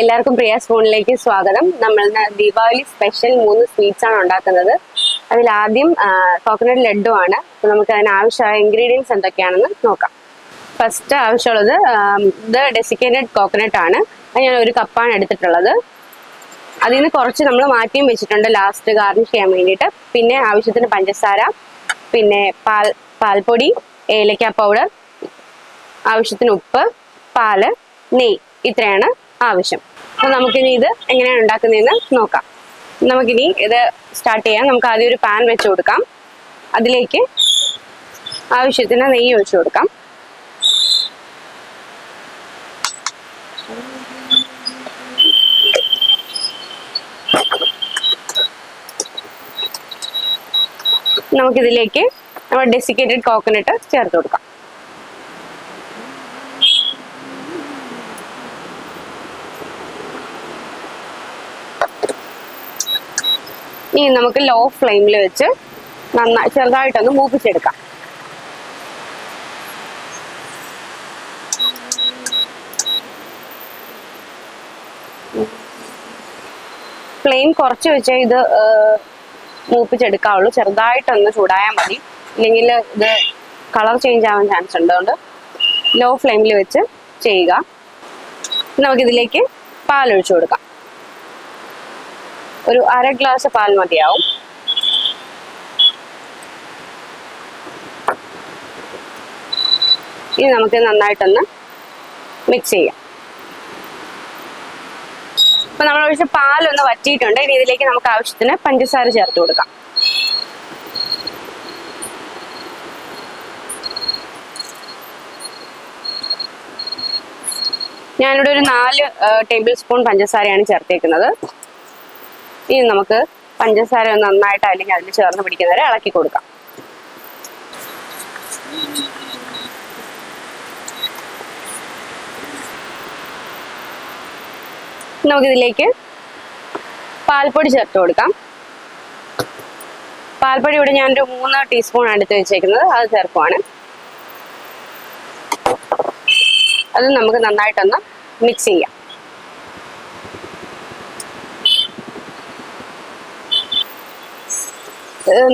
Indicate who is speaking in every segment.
Speaker 1: എല്ലാവർക്കും പ്രിയ സ്പൂണിലേക്ക് സ്വാഗതം. നമ്മൾ ദീപാവലി സ്പെഷ്യൽ മൂന്ന് സ്വീറ്റ്സ് ആണ് ഉണ്ടാക്കുന്നത്. അതിൽ ആദ്യം കോക്കനട്ട് ലഡു ആണ്. അപ്പൊ നമുക്ക് അതിന് ആവശ്യമായ ഇൻഗ്രീഡിയൻസ് എന്തൊക്കെയാണെന്ന് നോക്കാം. ഫസ്റ്റ് ആവശ്യമുള്ളത് ദ ഡെസിക്കേറ്റഡ് കോക്കനട്ട് ആണ്. അത് ഞാൻ ഒരു കപ്പാണ് എടുത്തിട്ടുള്ളത്. അതിൽ നിന്ന് കുറച്ച് നമ്മൾ മാറ്റിയും വെച്ചിട്ടുണ്ട് ലാസ്റ്റ് ഗാർണിഷ് ചെയ്യാൻ വേണ്ടിയിട്ട്. പിന്നെ ആവശ്യത്തിന് പഞ്ചസാര പിന്നെ പാൽ പാൽപ്പൊടി ഏലക്ക പൗഡർ ആവശ്യത്തിന് ഉപ്പ് പാൽ നെയ് ഇത്രയാണ്. ആവശ്യം. അപ്പൊ നമുക്കിനി ഇത് എങ്ങനെയാണ് ഉണ്ടാക്കുന്നതെന്ന് നോക്കാം. നമുക്കിനി ഇത് സ്റ്റാർട്ട് ചെയ്യാം. നമുക്ക് ആദ്യം ഒരു പാൻ വെച്ച് കൊടുക്കാം. അതിലേക്ക് ആവശ്യത്തിന് നെയ്യ് ഒഴിച്ചു കൊടുക്കാം. നമുക്കിതിലേക്ക് നമ്മൾ ഡെസിക്കേറ്റഡ് കോക്കനട്ട് ചേർത്ത് കൊടുക്കാം. ഇനി നമുക്ക് ലോ ഫ്ലെയിമിൽ വെച്ച് നന്നായി ചെറുതായിട്ടൊന്ന് മൂപ്പിച്ചെടുക്കാം. ഫ്ലെയിം കുറച്ച് വെച്ച് ഇത് മൂപ്പിച്ചെടുക്കാവുള്ളൂ. ചെറുതായിട്ടൊന്ന് ചൂടായാൽ മതി. ഇല്ലെങ്കിൽ ഇത് കളർ ചേഞ്ച് ആവാൻ ചാൻസ് ഉണ്ട് ലോ ഫ്ലെയിമിൽ വെച്ച് ചെയ്യുക. നമുക്കിതിലേക്ക് പാലൊഴിച്ചു കൊടുക്കാം. ഒരു അര ഗ്ലാസ് പാൽ മതിയാവും. ഇനി നമുക്ക് നന്നായിട്ടൊന്ന് മിക്സ് ചെയ്യാം. ഇപ്പൊ നമ്മൾ ഒഴിച്ച പാലൊന്ന് വറ്റിയിട്ടുണ്ട്. ഇനി ഇതിലേക്ക് നമുക്ക് ആവശ്യത്തിന് പഞ്ചസാര ചേർത്ത് കൊടുക്കാം. ഞാനിവിടെ ഒരു നാല് ടേബിൾ സ്പൂൺ പഞ്ചസാരയാണ് ചേർത്തേക്കുന്നത്. ഇനി നമുക്ക് പഞ്ചസാര നന്നായിട്ട് അല്ലെങ്കിൽ അതിൽ ചേർന്ന് പിടിക്കുന്നവരെ ഇളക്കി കൊടുക്കാം. നമുക്കിതിലേക്ക് പാൽപ്പൊടി ചേർത്ത് കൊടുക്കാം. പാൽപ്പൊടി ഇവിടെ ഞാനൊരു മൂന്ന് ടീസ്പൂൺ എടുത്ത് വെച്ചേക്കുന്നത് അത് ചേർക്കുവാണ്. അത് നമുക്ക് നന്നായിട്ടൊന്ന് മിക്സ് ചെയ്യാം.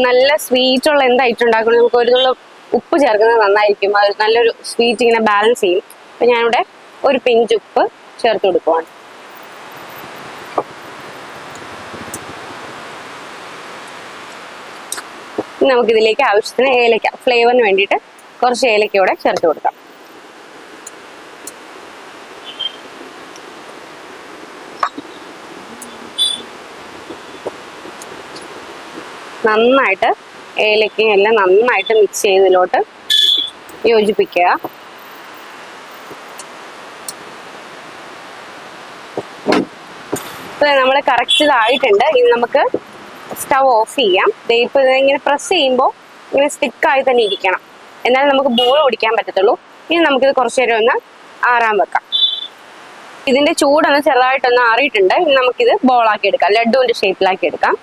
Speaker 1: നല്ല സ്വീറ്റ് ഉള്ള എന്തായിട്ട് ഉണ്ടാക്കണം. നമുക്ക് ഒരു ഉപ്പ് ചേർക്കുന്നത് നന്നായിരിക്കും. അത് നല്ലൊരു സ്വീറ്റ് ഇങ്ങനെ ബാലൻസ് ചെയ്യും. അപ്പൊ ഞാനിവിടെ ഒരു പിഞ്ച് ഉപ്പ് ചേർത്ത് കൊടുക്കുവാണ്. നമുക്കിതിലേക്ക് ആവശ്യത്തിന് ഏലക്ക ഫ്ലേവറിന് വേണ്ടിയിട്ട് കുറച്ച് ഏലക്ക കൂടെ ചേർത്ത് കൊടുക്കാം. നന്നായിട്ട് ഏലക്കയും എല്ലാം നന്നായിട്ട് മിക്സ് ചെയ്തതിലോട്ട് യോജിപ്പിക്കുക. നമ്മൾ കറക്റ്റ് ഇതായിട്ടുണ്ട്. ഇനി നമുക്ക് സ്റ്റവ് ഓഫ് ചെയ്യാം. ഇപ്പൊ ഇങ്ങനെ പ്രസ് ചെയ്യുമ്പോൾ ഇങ്ങനെ സ്റ്റിക്കായി തന്നെ ഇരിക്കണം. എന്നാലും നമുക്ക് ബോൾ ഓടിക്കാൻ പറ്റത്തുള്ളൂ. ഇനി നമുക്കിത് കുറച്ചു നേരം ഒന്ന് ആറാൻ വെക്കാം. ഇതിന്റെ ചൂടൊന്ന് ചെറുതായിട്ടൊന്ന് ആറിയിട്ടുണ്ട്. ഇനി നമുക്കിത് ബോളാക്കി എടുക്കാം. ലഡുവിന്റെ ഷേപ്പിലാക്കി എടുക്കാം.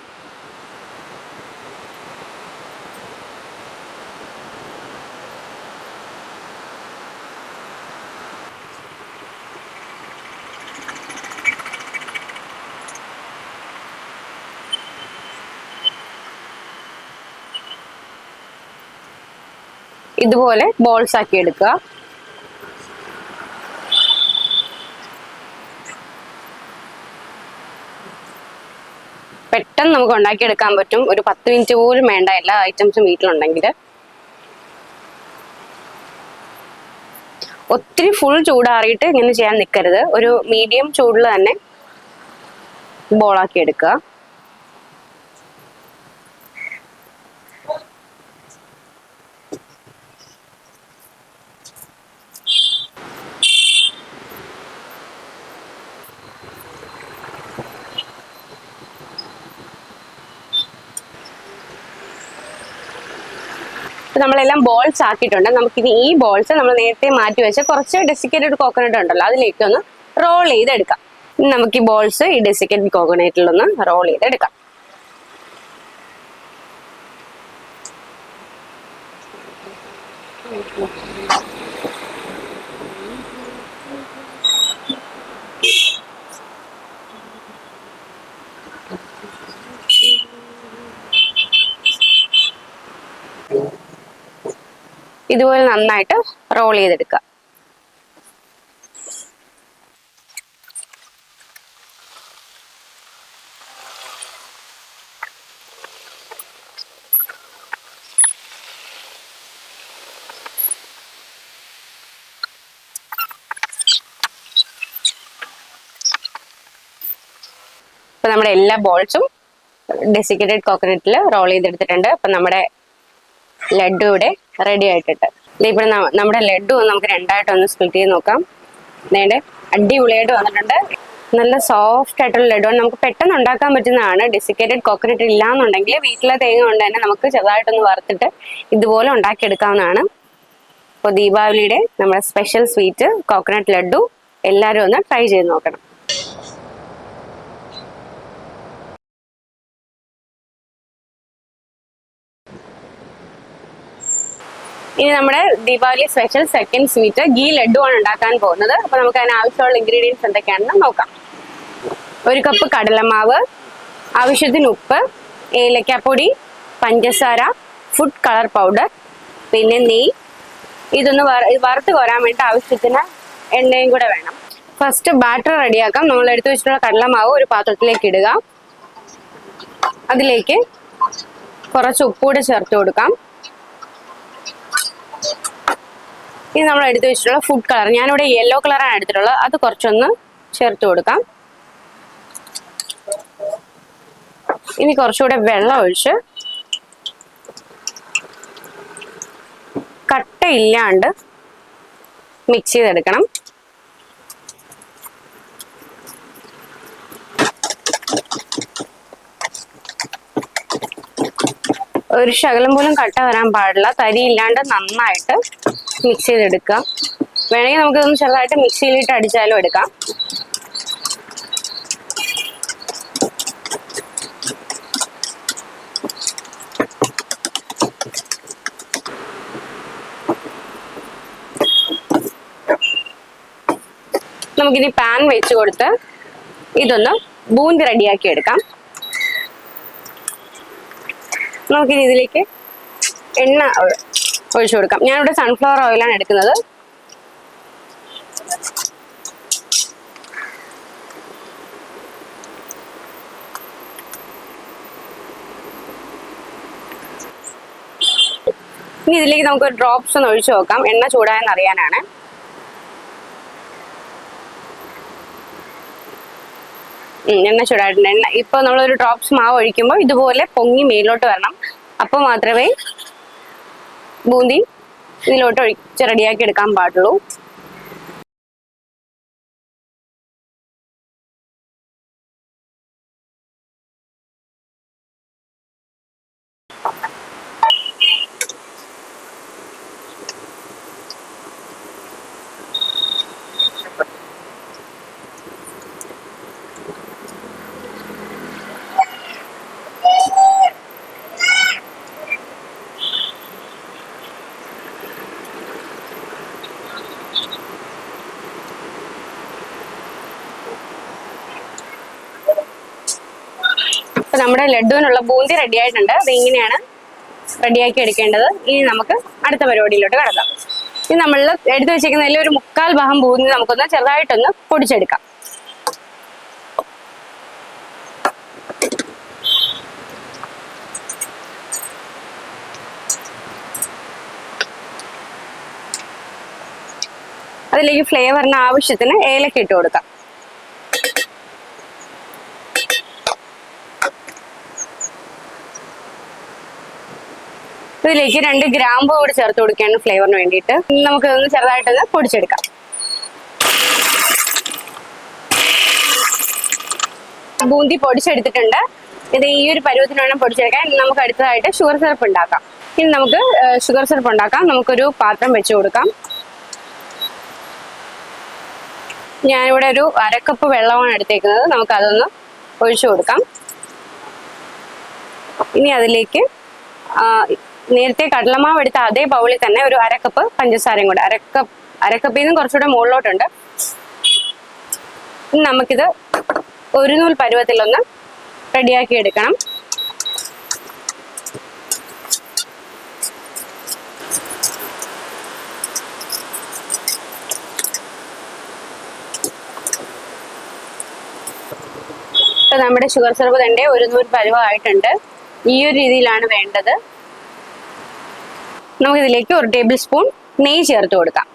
Speaker 1: ഇതുപോലെ ബോൾസ് ആക്കി എടുക്കുക. പെട്ടെന്ന് നമുക്ക് ഉണ്ടാക്കിയെടുക്കാൻ പറ്റും. ഒരു പത്ത് മിനിറ്റ് പോലും വേണ്ട എല്ലാ ഐറ്റംസും വീട്ടിലുണ്ടെങ്കിൽ. ഒത്തിരി ഫുൾ ചൂടാറിയിട്ട് ഇങ്ങനെ ചെയ്യാൻ നിൽക്കരുത്. ഒരു മീഡിയം ചൂടിൽ തന്നെ ബോളാക്കി എടുക്കുക. നമ്മളെല്ലാം ബോൾസ് ആക്കിയിട്ടുണ്ട്. നമുക്കിനി ഈ ബോൾസ് നമ്മൾ നേരത്തെ മാറ്റി വെച്ച കുറച്ച് ഡെസിക്കേറ്റഡ് കോക്കനട്ട് ഉണ്ടല്ലോ അതിലേക്ക് ഒന്ന് റോൾ ചെയ്തെടുക്കാം. നമുക്ക് ഈ ബോൾസ് ഈ ഡെസിക്കേറ്റഡ് കോക്കനട്ടിലൊന്ന് റോൾ ചെയ്തെടുക്കാം. ഇതുപോലെ നന്നായിട്ട് റോൾ ചെയ്തെടുക്കുക. ഇപ്പൊ നമ്മുടെ എല്ലാ ബോൾസും ഡെസിക്കേറ്റഡ് കോക്കനട്ടിൽ റോൾ ചെയ്തെടുത്തിട്ടുണ്ട്. അപ്പൊ നമ്മുടെ ലഡു ഇവിടെ റെഡി ആയിട്ടിട്ട് ഇപ്പോൾ നമ്മുടെ ലഡു നമുക്ക് രണ്ടായിട്ട് ഒന്ന് സ്പ്ലിറ്റ് ചെയ്ത് നോക്കാം. നേടെ അടിപൊളിയായിട്ട് വന്നിട്ടുണ്ട്. നല്ല സോഫ്റ്റ് ആയിട്ടുള്ള ലഡു ആണ്. നമുക്ക് പെട്ടെന്ന് ഉണ്ടാക്കാൻ പറ്റുന്നതാണ്. ഡെസിക്കേറ്റഡ് കോക്കനട്ട് ഇല്ലാന്നുണ്ടെങ്കിൽ വീട്ടിലെ തേങ്ങ കൊണ്ട് തന്നെ നമുക്ക് ചെറുതായിട്ടൊന്ന് വറുത്തിട്ട് ഇതുപോലെ ഉണ്ടാക്കിയെടുക്കാവുന്നതാണ്. അപ്പോൾ ദീപാവലിയുടെ നമ്മുടെ സ്പെഷ്യൽ സ്വീറ്റ് കോക്കനട്ട് ലഡു എല്ലാവരും ഒന്ന് ട്രൈ ചെയ്ത് നോക്കണം. ഇനി നമ്മുടെ Deepavali special second sweet ghee laddu ആണ് ഉണ്ടാക്കാൻ പോകുന്നത്. അപ്പൊ നമുക്ക് അതിന് ആവശ്യമുള്ള ഇൻഗ്രീഡിയൻസ് എന്തൊക്കെയാണെന്ന് നോക്കാം. ഒരു കപ്പ് കടലമാവ് ആവശ്യത്തിന് ഉപ്പ് ഏലക്കാപ്പൊടി പഞ്ചസാര ഫുഡ് കളർ പൗഡർ പിന്നെ നെയ്യ്. ഇതൊന്ന് വറ- ഇത് വറുത്ത് കോരാൻ വേണ്ടി ആവശ്യത്തിന് എണ്ണയും കൂടെ വേണം. ഫസ്റ്റ് ബാറ്റർ റെഡിയാക്കാം നമ്മൾ എടുത്തു വെച്ചിട്ടുള്ള കടലമാവ് ഒരു പാത്രത്തിലേക്ക് ഇടുക. അതിലേക്ക് കുറച്ച് ഉപ്പൂടെ ചേർത്ത് കൊടുക്കാം. ഇനി നമ്മൾ എടുത്തു വെച്ചിട്ടുള്ള ഫുഡ് കളർ ഞാനിവിടെ യെല്ലോ കളറാണ് എടുത്തിട്ടുള്ളത്. അത് കുറച്ചൊന്ന് ചേർത്ത് കൊടുക്കാം. ഇനി കുറച്ചുകൂടെ വെള്ളം ഒഴിച്ച് കട്ടയില്ലാണ്ട് മിക്സ് ചെയ്തെടുക്കണം. ഒരു ശകലം പോലും കട്ട വരാൻ പാടില്ല. തരി ഇല്ലാണ്ട് നന്നായിട്ട് മിക്സ് ചെയ്തെടുക്കുക. വേണമെങ്കിൽ നമുക്കൊന്ന് ചെറുതായിട്ട് മിക്സിയിലിട്ട് അടിച്ചാലും എടുക്കാം. നമുക്കിനി പാൻ വെച്ച് കൊടുത്ത് ഇതൊന്ന് ബൂന്തി റെഡിയാക്കി എടുക്കാം. നമുക്കിനി ഇതിലേക്ക് എണ്ണ ഒഴിച്ചു കൊടുക്കാം. ഞാനിവിടെ സൺഫ്ലവർ ഓയിലാണ് എടുക്കുന്നത്. ഇനി ഇതിലേക്ക് നമുക്ക് ഡ്രോപ്സ് ഒന്ന് ഒഴിച്ചു നോക്കാം. എണ്ണ ചൂടായെന്ന് അറിയാനാണ്. എണ്ണ ചൂടായിട്ടുണ്ട്. എണ്ണ ഇപ്പൊ നമ്മളൊരു ഡ്രോപ്സ് മാവ് ഒഴിക്കുമ്പോൾ ഇതുപോലെ പൊങ്ങി മേലോട്ട് വരണം. അപ്പൊ മാത്രമേ ബൂന്തി ഇതിലോട്ട് ഒഴിച്ച് റെഡിയാക്കി എടുക്കാൻ പാടുള്ളൂ. അപ്പൊ നമ്മുടെ ലഡുവിനുള്ള ബൂന്തി റെഡി ആയിട്ടുണ്ട്. അത് ഇങ്ങനെയാണ് റെഡിയാക്കി എടുക്കേണ്ടത്. ഇനി നമുക്ക് അടുത്ത പരിപാടിയിലോട്ട് കടക്കാം. ഇനി നമ്മൾ എടുത്തു വെച്ചിരിക്കുന്നതിൽ ഒരു മുക്കാൽ ഭാഗം ബൂന്തി നമുക്കൊന്ന് ചെറുതായിട്ടൊന്ന് പൊടിച്ചെടുക്കാം. അതിലേക്ക് ഫ്ലേവറിന് ആവശ്യത്തിന് ഏലക്ക ഇട്ട് കൊടുക്കാം. ഇതിലേക്ക് രണ്ട് ഗ്രാമ്പ് കൂടി ചേർത്ത് കൊടുക്കുകയാണ് ഫ്ലേവറിന് വേണ്ടിയിട്ട്. നമുക്ക് ഇതൊന്ന് ചെറുതായിട്ടൊന്ന് പൊടിച്ചെടുക്കാം. ബൂന്തി പൊടിച്ചെടുത്തിട്ടുണ്ട്. ഇത് ഈ ഒരു പരുവത്തിന് വേണം പൊടിച്ചെടുക്കാൻ. നമുക്ക് അടുത്തതായിട്ട് ഷുഗർ സിറപ്പ് ഉണ്ടാക്കാം. ഇനി നമുക്ക് ഷുഗർ സിറപ്പ് ഉണ്ടാക്കാം. നമുക്കൊരു പാത്രം വെച്ച് കൊടുക്കാം. ഞാനിവിടെ ഒരു അരക്കപ്പ് വെള്ളമാണ് എടുത്തേക്കുന്നത്. നമുക്ക് അതൊന്ന് ഒഴിച്ചു കൊടുക്കാം. ഇനി അതിലേക്ക് നേരത്തെ കടലമാവ് എടുത്ത അതേ ബൗളിൽ തന്നെ ഒരു അരക്കപ്പ് പഞ്ചസാരയും കൂടെ. അരക്കപ്പ് അരക്കപ്പിൽ നിന്ന് കുറച്ചുകൂടെ മുകളിലോട്ടുണ്ട്. നമുക്കിത് ഒരു നൂൽ പരുവത്തിലൊന്ന് റെഡിയാക്കി എടുക്കണം. ഇപ്പൊ നമ്മുടെ ഷുഗർ സിറപ്പ് തന്നെ ഒരു നൂൽ പരുവമായിട്ടുണ്ട് ഈ ഒരു രീതിയിലാണ് വേണ്ടത്. നമുക്കിതിലേക്ക് ഒരു ടേബിൾ സ്പൂൺ നെയ്യ് ചേർത്ത് കൊടുക്കാം.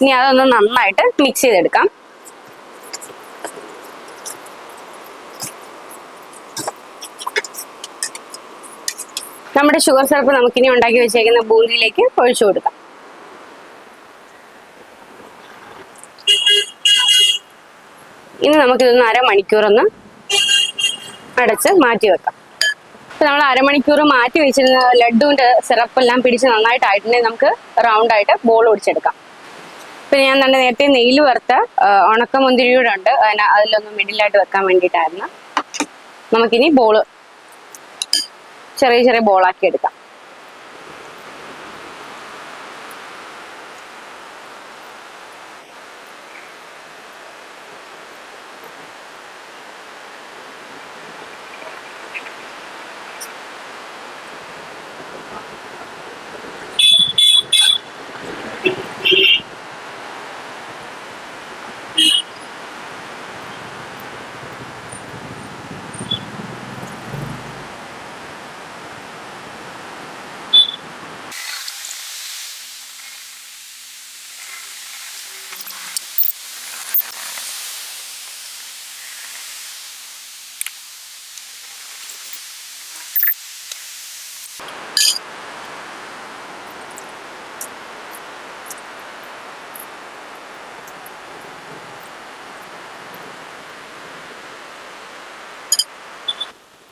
Speaker 1: ഇനി അതൊന്ന് നന്നായിട്ട് മിക്സ് ചെയ്തെടുക്കാം. നമ്മുടെ ഷുഗർ സിറപ്പ് നമുക്കിനി ഉണ്ടാക്കി വെച്ചേക്കുന്ന ബൂന്തിയിലേക്ക് ഒഴിച്ചു കൊടുക്കാം. ഇനി നമുക്കിതൊന്ന് അരമണിക്കൂറൊന്ന് അടച്ച് മാറ്റി വെക്കാം നമ്മൾ അരമണിക്കൂർ മാറ്റി വെച്ചിരുന്ന ലഡുവിന്റെ സിറപ്പ് എല്ലാം പിടിച്ച് നന്നായിട്ടായിട്ടുണ്ടെങ്കിൽ നമുക്ക് റൗണ്ട് ആയിട്ട് ബോൾ ഒടിച്ചെടുക്കാം ഇപ്പൊ ഞാൻ തന്നെ നേരത്തെ നെയ്യിൽ വറുത്ത ഉണക്കമുന്തിരിയുടെ ഉണ്ട് അതിന് അതിലൊന്ന് മിഡിലായിട്ട് വെക്കാൻ വേണ്ടിയിട്ടായിരുന്നു. നമുക്കിനി ബോൾ ചെറിയ ചെറിയ ബോളാക്കി എടുക്കാം.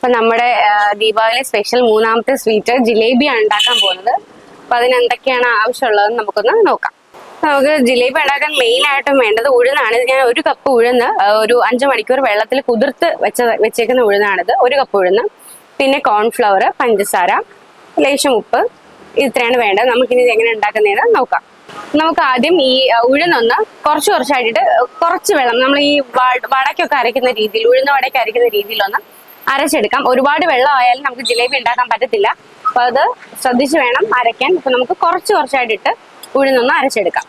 Speaker 1: അപ്പൊ നമ്മുടെ ദീപാവലി സ്പെഷ്യൽ മൂന്നാമത്തെ സ്വീറ്റ് ജിലേബിയാണ് ഉണ്ടാക്കാൻ പോകുന്നത്. അപ്പൊ അതിന് എന്തൊക്കെയാണ് ആവശ്യമുള്ളതെന്ന് നമുക്കൊന്ന് നോക്കാം. നമുക്ക് ജിലേബി ഉണ്ടാക്കാൻ മെയിൻ ആയിട്ടും വേണ്ടത് ഉഴുന്നാണ്. ഞാൻ ഒരു കപ്പ് ഉഴുന്ന് ഒരു അഞ്ച് മണിക്കൂർ വെള്ളത്തിൽ കുതിർത്ത് വെച്ച വെച്ചേക്കുന്ന ഉഴുന്നാണിത്. ഒരു കപ്പ് ഉഴുന്ന് പിന്നെ കോൺഫ്ലവർ പഞ്ചസാര ലേശം ഉപ്പ് ഇത്രയാണ് വേണ്ടത്. നമുക്കിനി എങ്ങനെ ഉണ്ടാക്കുന്നതെന്ന് നോക്കാം. നമുക്ക് ആദ്യം ഈ ഉഴുന്നൊന്ന് കുറച്ച് കുറച്ചായിട്ട് കുറച്ച് വെള്ളം നമ്മൾ ഈ വടക്കൊക്കെ അരയ്ക്കുന്ന രീതിയിൽ ഉഴുന്ന വടയ്ക്ക് അരയ്ക്കുന്ന രീതിയിലൊന്ന് അരച്ചെടുക്കാം. ഒരുപാട് വെള്ളം ആയാലും നമുക്ക് ജിലേബി ഉണ്ടാക്കാൻ പറ്റത്തില്ല. അപ്പൊ അത് ശ്രദ്ധിച്ച് വേണം അരയ്ക്കാൻ. അപ്പൊ നമുക്ക് കുറച്ച് കുറച്ചായിട്ടിട്ട് ഉഴുന്നൊന്ന് അരച്ചെടുക്കാം.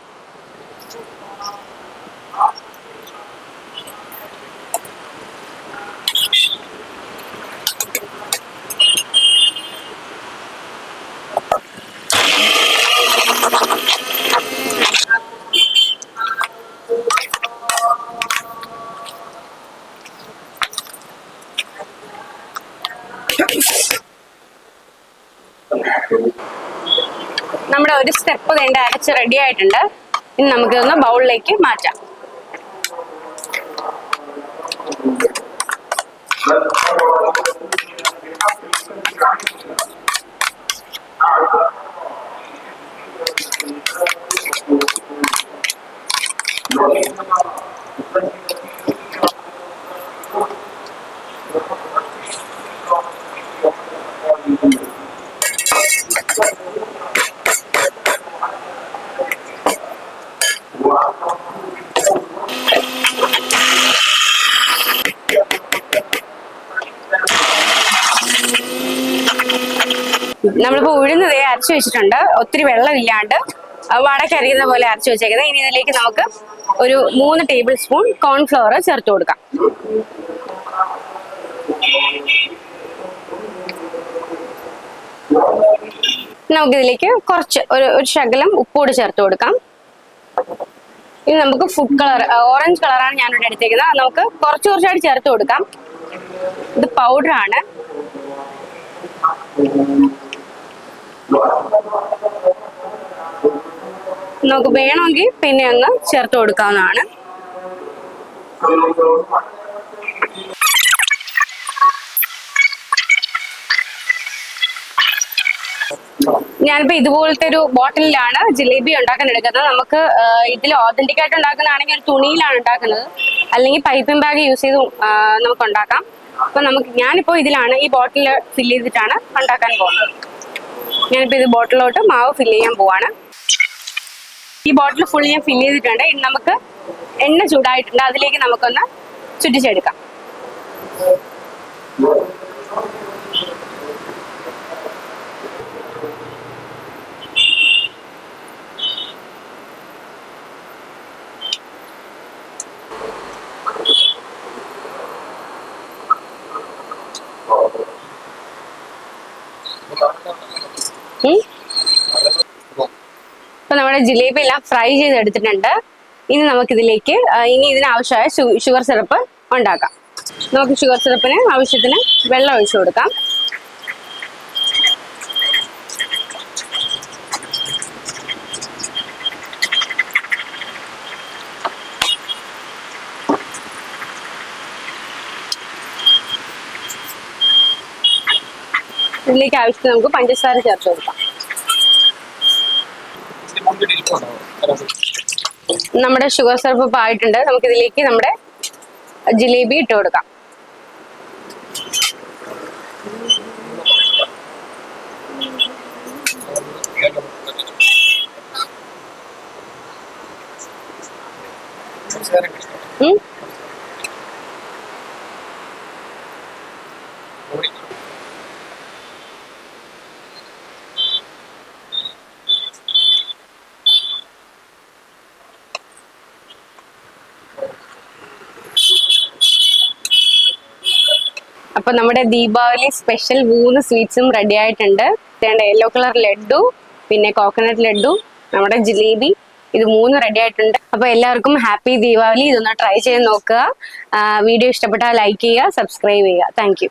Speaker 1: നമ്മുടെ ഒരു സ്റ്റെപ്പ് വേണ്ട അരച്ച് റെഡി ആയിട്ടുണ്ട്. ഇനി നമുക്കിതൊന്ന് ബൗളിലേക്ക് മാറ്റാം. നമ്മളിപ്പോ ഉഴുന്ന് ദേ അരച്ചു വെച്ചിട്ടുണ്ട്. ഒത്തിരി വെള്ളമില്ലാണ്ട്. വടക്ക് അരിയുന്ന പോലെ അരച്ചു വെച്ചേക്കുന്നത് ഇനി ഇതിലേക്ക് നമുക്ക് ഒരു മൂന്ന് ടേബിൾ സ്പൂൺ കോൺഫ്ലവർ ചേർത്ത് കൊടുക്കാം. നമുക്കിതിലേക്ക് കുറച്ച് ഒരു ഒരു ശകലം ഉപ്പോട് ചേർത്ത് കൊടുക്കാം. ഇനി നമുക്ക് ഫുഡ് കളർ ഓറഞ്ച് കളറാണ് ഞാനിവിടെ എടുത്തേക്കുന്നത്. നമുക്ക് കുറച്ച് കുറച്ചായിട്ട് ചേർത്ത് കൊടുക്കാം. ഇത് പൗഡർ ആണ്. നമുക്ക് വേണമെങ്കിൽ പിന്നെ അങ്ങ് ചേർത്ത് കൊടുക്കാവുന്നതാണ്. ഞാനിപ്പോ ഇതുപോലത്തെ ഒരു ബോട്ടിലാണ് ജിലേബി ഉണ്ടാക്കാൻ എടുക്കുന്നത്. നമുക്ക് ഇതിൽ ഓതന്റിക് ആയിട്ട് ഉണ്ടാക്കുന്നതാണെങ്കിൽ ഒരു തുണിയിലാണ് ഉണ്ടാക്കുന്നത്. അല്ലെങ്കിൽ പൈപ്പിംഗ് ബാഗ് യൂസ് ചെയ്ത് നമുക്ക് ഉണ്ടാക്കാം. അപ്പൊ നമുക്ക് ഞാനിപ്പോ ഇതിലാണ് ഈ ബോട്ടിൽ ഫില്ല് ചെയ്തിട്ടാണ് ഉണ്ടാക്കാൻ പോകുന്നത്. ഞാനിപ്പോൾ ഇത് ബോട്ടിലോട്ട് മാവ് ഫില്ല് ചെയ്യാൻ പോവാണ്. ഈ ബോട്ടിൽ ഫുൾ ഞാൻ ഫില്ല് ചെയ്തിട്ടുണ്ട്. ഇനി നമുക്ക് എണ്ണ ചൂടായിട്ടുണ്ട്. അതിലേക്ക് നമുക്കൊന്ന് ചുറ്റിച്ചെടുക്കാം. Thank you. അപ്പൊ നമ്മുടെ ജിലേബി എല്ലാം ഫ്രൈ ചെയ്തെടുത്തിട്ടുണ്ട്. ഇനി നമുക്കിതിലേക്ക് ഇനി ഇതിനാവശ്യമായ ഷുഗർ സിറപ്പ് ഉണ്ടാക്കാം. നമുക്ക് ഷുഗർ സിറപ്പിന് ആവശ്യത്തിന് വെള്ളം ഒഴിച്ചു കൊടുക്കാം. ഇതിലേക്ക് ആവശ്യത്തിന് നമുക്ക് പഞ്ചസാര ചേർത്ത് കൊടുക്കാം. നമ്മുടെ ഷുഗർ സിറപ്പ് ആയിട്ടുണ്ട്. നമുക്ക് ഇതിലേക്ക് നമ്മുടെ ജിലേബി ഇട്ട് കൊടുക്കാം. അപ്പൊ നമ്മുടെ ദീപാവലി സ്പെഷ്യൽ മൂന്ന് സ്വീറ്റ്സും റെഡി ആയിട്ടുണ്ട്. യെല്ലോ കളർ ലഡു പിന്നെ കോക്കനട്ട് ലഡു നമ്മുടെ ജിലേബി ഇത് മൂന്ന് റെഡി ആയിട്ടുണ്ട്. അപ്പൊ എല്ലാവർക്കും ഹാപ്പി ദീപാവലി. ഇതൊന്ന് ട്രൈ ചെയ്ത് നോക്കുക. വീഡിയോ ഇഷ്ടപ്പെട്ടാൽ ലൈക്ക് ചെയ്യുക സബ്സ്ക്രൈബ് ചെയ്യുക. താങ്ക്